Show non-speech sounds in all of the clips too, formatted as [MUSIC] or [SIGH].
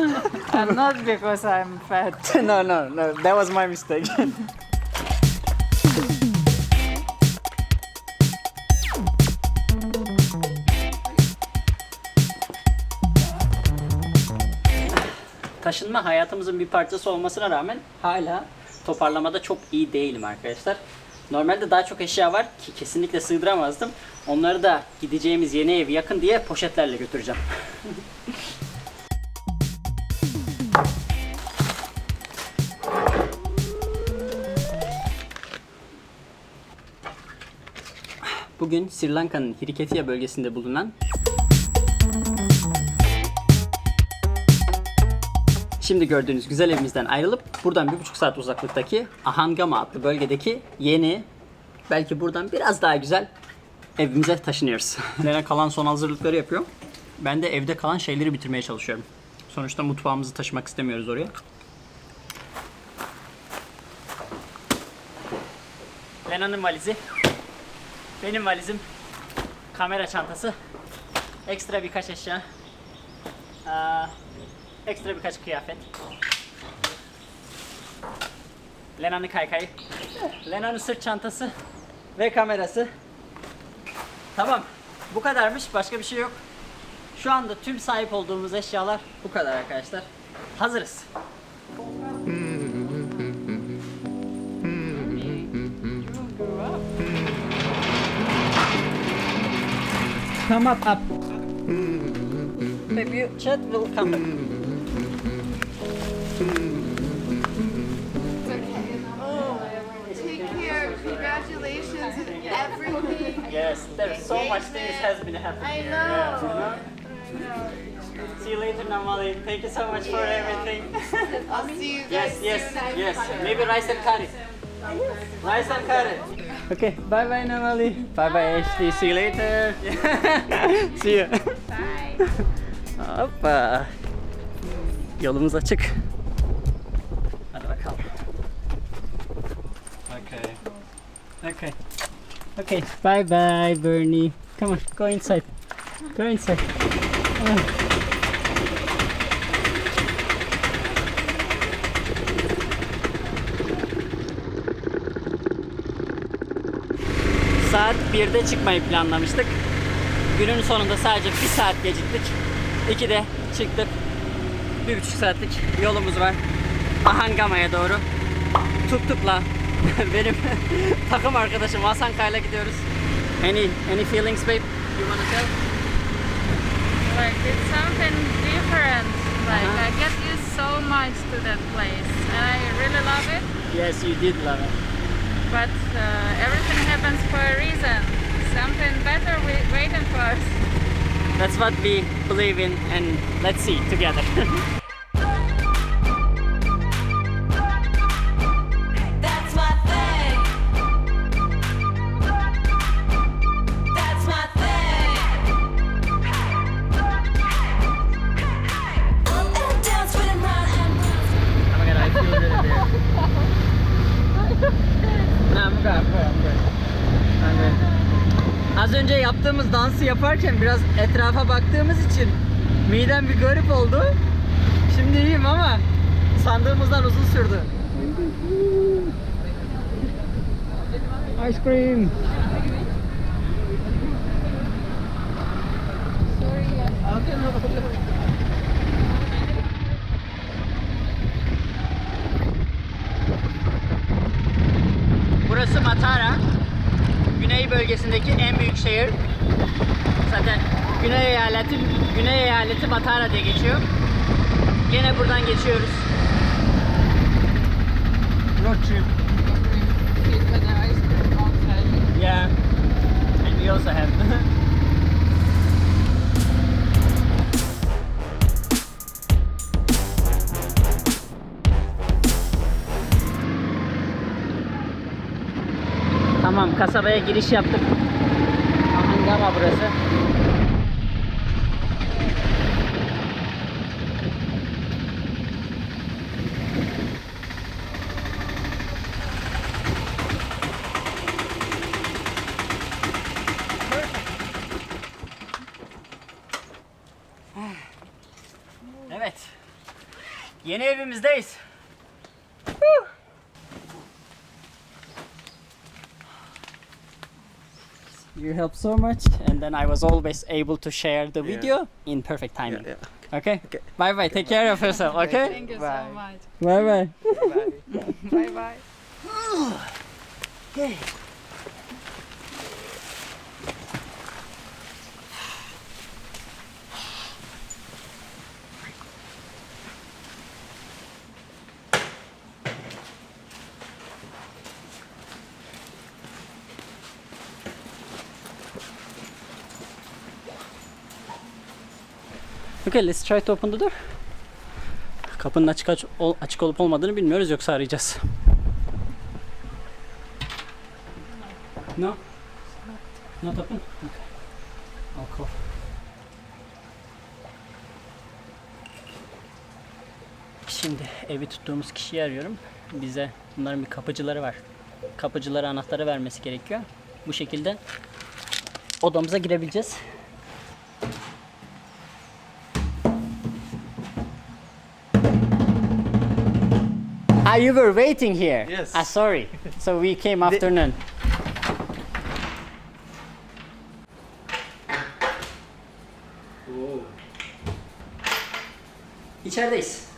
[LAUGHS] and not because I'm fat. [LAUGHS] no, no, no. That was my mistake. Taşınma hayatımızın bir parçası olmasına rağmen hala toparlamada çok iyi değilim arkadaşlar. Normalde daha çok eşya var ki kesinlikle sığdıramazdım. Onları da gideceğimiz yeni ev yakın diye poşetlerle götüreceğim. [LAUGHS] Bugün Sri Lanka'nın Hiriketiya bölgesinde bulunan Şimdi gördüğünüz güzel evimizden ayrılıp buradan bir buçuk saat uzaklıktaki Ahangama adlı bölgedeki yeni belki buradan biraz daha güzel evimize taşınıyoruz. [LAUGHS] Lena kalan son hazırlıkları yapıyor. Ben de evde kalan şeyleri bitirmeye çalışıyorum. Sonuçta mutfağımızı taşımak istemiyoruz oraya. Lena'nın valizi. Benim valizim. Kamera çantası. Ekstra birkaç eşya. Aa, ekstra birkaç kıyafet. Lena'nın kaykayı. Lena'nın sırt çantası. Ve kamerası. Tamam. Bu kadarmış. Başka bir şey yok. Şu anda tüm sahip olduğumuz eşyalar bu kadar arkadaşlar. Hazırız. Come up, up. Maybe chat will come back. Take care. Congratulations and everything. Yes, there's so much things has been happening I here. know. Yeah, See you later, Namali. Thank you so much for everything. I'll see you guys yes, yes, soon. yes. Maybe rice and curry. Rice and curry. Okay, bye bye, Namali. Bye bye, Ashley. See you later. [LAUGHS] See you. Bye. Hoppa. Yolumuz açık. Hadi bakalım. Okay. Okay. Okay. Bye bye, Bernie. Come on, go inside. Go inside. Ah. Saat 1'de çıkmayı planlamıştık. Günün sonunda sadece bir saat geciktik. 2'de çıktık. Bir buçuk saatlik yolumuz var. Ahangama'ya doğru. Tuktukla [LAUGHS] benim [LAUGHS] takım arkadaşım Hasan Kayla gidiyoruz. Any any feelings babe? You wanna tell? Like it's something different. Like Uh-huh. I get used so much to that place, and I really love it. Yes, you did love it. But uh, everything happens for a reason. Something better waiting for us. That's what we believe in and let's see together. [LAUGHS] dansı yaparken biraz etrafa baktığımız için midem bir garip oldu. Şimdi iyiyim ama sandığımızdan uzun sürdü. Ice cream. Burası Matara. Güney bölgesindeki en büyük şehir. Zaten Güney eyaleti, Güney eyaleti Matara diye geçiyor. Gene buradan geçiyoruz. Road trip. Yeah. And we also have [LAUGHS] Tamam kasabaya giriş yaptık. Ahangama burası. Evet. Yeni evimizdeyiz. You helped so much, and then I was always able to share the video in perfect timing. Okay? Bye bye. Take care of yourself. Okay? Thank you Bye. so much. Bye bye. [LAUGHS] Bye bye. [SIGHS] Okay. Okay, let's try to open the door. Kapının açık aç- ol- açık olup olmadığını bilmiyoruz yoksa arayacağız. No? Not open? Okay. I'll call. Şimdi evi tuttuğumuz kişiyi arıyorum. Bize bunların bir kapıcıları var. Kapıcılara anahtarı vermesi gerekiyor. Bu şekilde odamıza girebileceğiz. You were waiting here. Yes. Ah, sorry. So we came afternoon. İçerideyiz.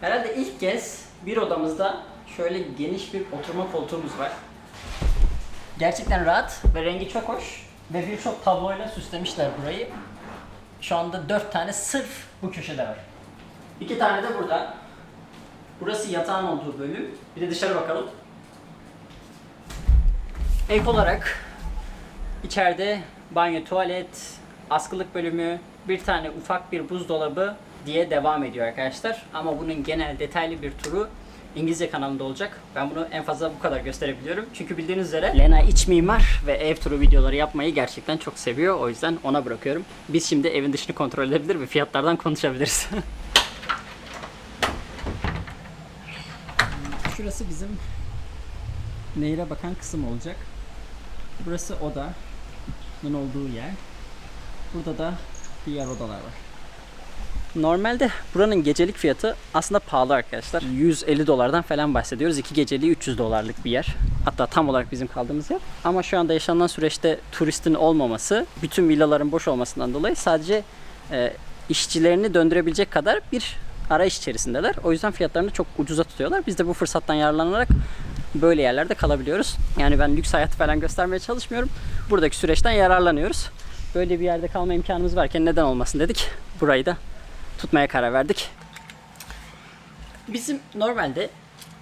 Herhalde ilk kez bir odamızda şöyle geniş bir oturma koltuğumuz var. Gerçekten rahat ve rengi çok hoş. Ve birçok tabloyla süslemişler burayı. Şu anda dört tane sırf bu köşede var. İki tane de burada. Burası yatağın olduğu bölüm. Bir de dışarı bakalım. Ek olarak içeride banyo, tuvalet, askılık bölümü, bir tane ufak bir buzdolabı diye devam ediyor arkadaşlar. Ama bunun genel detaylı bir turu İngilizce kanalımda olacak. Ben bunu en fazla bu kadar gösterebiliyorum. Çünkü bildiğiniz üzere Lena iç mimar ve ev turu videoları yapmayı gerçekten çok seviyor. O yüzden ona bırakıyorum. Biz şimdi evin dışını kontrol edebilir ve fiyatlardan konuşabiliriz. [LAUGHS] Şurası bizim nehire bakan kısım olacak. Burası odanın olduğu yer. Burada da diğer odalar var. Normalde buranın gecelik fiyatı aslında pahalı arkadaşlar. 150 dolardan falan bahsediyoruz. İki geceliği 300 dolarlık bir yer. Hatta tam olarak bizim kaldığımız yer. Ama şu anda yaşanan süreçte turistin olmaması, bütün villaların boş olmasından dolayı sadece e, işçilerini döndürebilecek kadar bir arayış içerisindeler. O yüzden fiyatlarını çok ucuza tutuyorlar. Biz de bu fırsattan yararlanarak böyle yerlerde kalabiliyoruz. Yani ben lüks hayatı falan göstermeye çalışmıyorum. Buradaki süreçten yararlanıyoruz. Böyle bir yerde kalma imkanımız varken neden olmasın dedik. Burayı da tutmaya karar verdik. Bizim normalde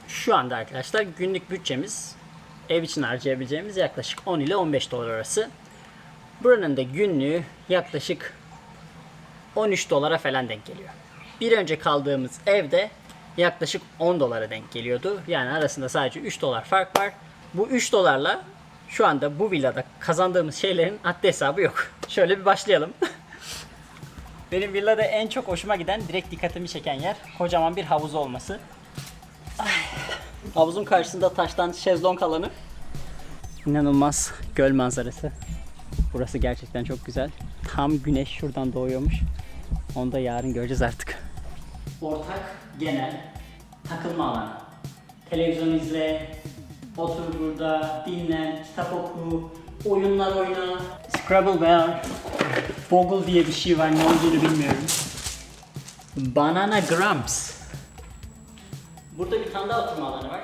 şu anda arkadaşlar günlük bütçemiz ev için harcayabileceğimiz yaklaşık 10 ile 15 dolar arası. Buranın da günlüğü yaklaşık 13 dolara falan denk geliyor. Bir önce kaldığımız evde yaklaşık 10 dolara denk geliyordu. Yani arasında sadece 3 dolar fark var. Bu 3 dolarla şu anda bu villada kazandığımız şeylerin haddi hesabı yok. [LAUGHS] Şöyle bir başlayalım. [LAUGHS] Benim villada en çok hoşuma giden, direkt dikkatimi çeken yer kocaman bir havuz olması. Havuzun karşısında taştan şezlong alanı. İnanılmaz göl manzarası. Burası gerçekten çok güzel. Tam güneş şuradan doğuyormuş. Onu da yarın göreceğiz artık. Ortak, genel, takılma alanı. Televizyon izle, otur burada, dinlen, kitap oku, oyunlar oyna. Scrabble var. Boggle diye bir şey var, ne olduğunu bilmiyorum. Banana Grumps. Burada bir tane daha oturma alanı var.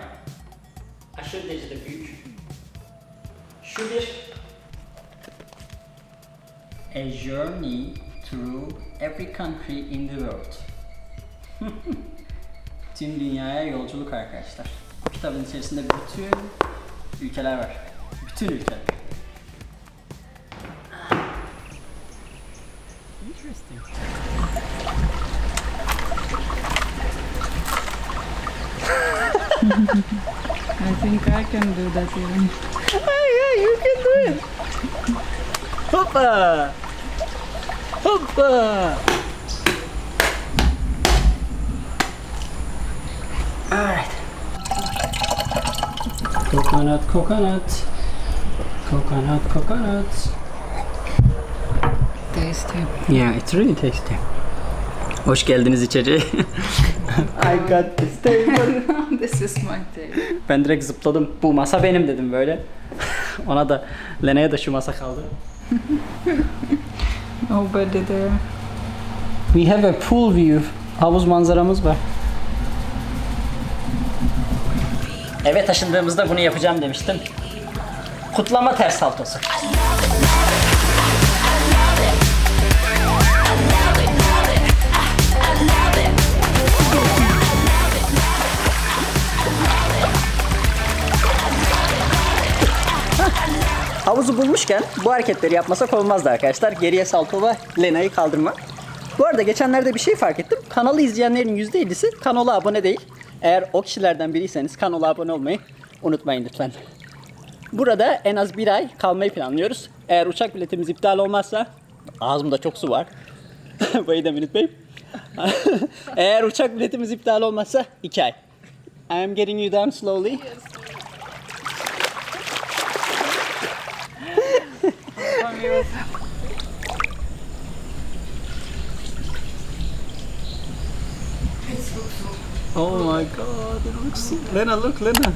Aşırı derecede büyük. Şu bir A journey through every country in the world. [LAUGHS] Tüm dünyaya yolculuk arkadaşlar. Bu kitabın içerisinde bütün ülkeler var. Bütün ülkeler. Interesting. [LAUGHS] I think I can do that even. yeah, you can do it. Hoppa! Hoppa! Alright. Coconut, coconut. Coconut, coconut. Tasty. Yeah, it's really tasty. Hoş geldiniz içeriye. I got this table. [LAUGHS] this is my table. Ben direkt zıpladım. Bu masa benim dedim böyle. Ona da Lena'ya da şu masa kaldı. Nobody there. We have a pool view. Havuz manzaramız var. Eve taşındığımızda bunu yapacağım demiştim. Kutlama ters saltosu. Havuzu bulmuşken bu hareketleri yapmasak olmazdı arkadaşlar. Geriye salto ve Lena'yı kaldırma. Bu arada geçenlerde bir şey fark ettim. Kanalı izleyenlerin %50'si kanala abone değil. Eğer o kişilerden biriyseniz kanala abone olmayı unutmayın lütfen. Burada en az bir ay kalmayı planlıyoruz. Eğer uçak biletimiz iptal olmazsa ağzımda çok su var. [LAUGHS] Wait a minute. [LAUGHS] Eğer uçak biletimiz iptal olmazsa iki ay. I am getting you down slowly. Oh my god, it looks so... Lena, look, Lena.